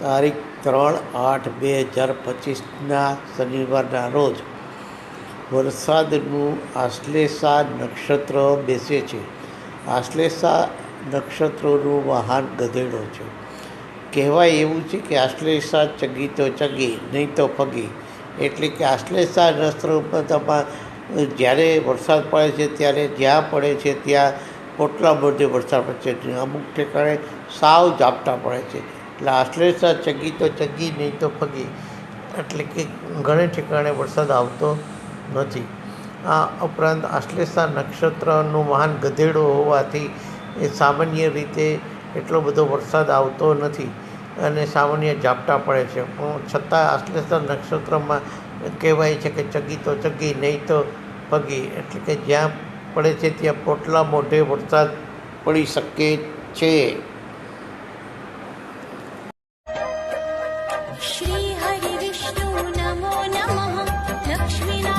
તારીખ ત્રણ આઠ બે હજાર પચીસના શનિવારના રોજ વરસાદનું આશ્લેષા નક્ષત્ર બેસે છે. આશ્લેષા નક્ષત્રોનું મહાન ગધેડો છે. કહેવાય એવું છે કે આશ્લેષા ચગી તો ચગી, નહીં તો ફગી. એટલે કે આશ્લેષા નક્ષત્ર ઉપર તમા, જ્યારે વરસાદ પડે છે, ત્યારે જ્યાં પડે છે, ત્યાં પોટલા બધે વરસાદ પડે છે. અમુક ઠેકાણે સાવ ઝાપટા પડે છે. એટલે આશ્લેષા ચગી તો ચગી, નહીં તો ફગી. એટલે કે ઘણે ઠેકાણે વરસાદ આવતો નથી. આ ઉપરાંત આશ્લેષા નક્ષત્રનું મહાન ગધેડો હોવાથી એ સામાન્ય રીતે એટલો બધો વરસાદ આવતો નથી અને સામાન્ય ઝાપટા પડે છે. પણ છતાં આશ્લેષા નક્ષત્રમાં કહેવાય છે કે ચગી તો ચગી, નહીં તો પગી એટલે કે જ્યાં પડે છે ત્યાં પોટલા મોઢે વરસાદ પડી શકે છે. श्रीहरिविष्णु नमो नमः लक्ष्मीना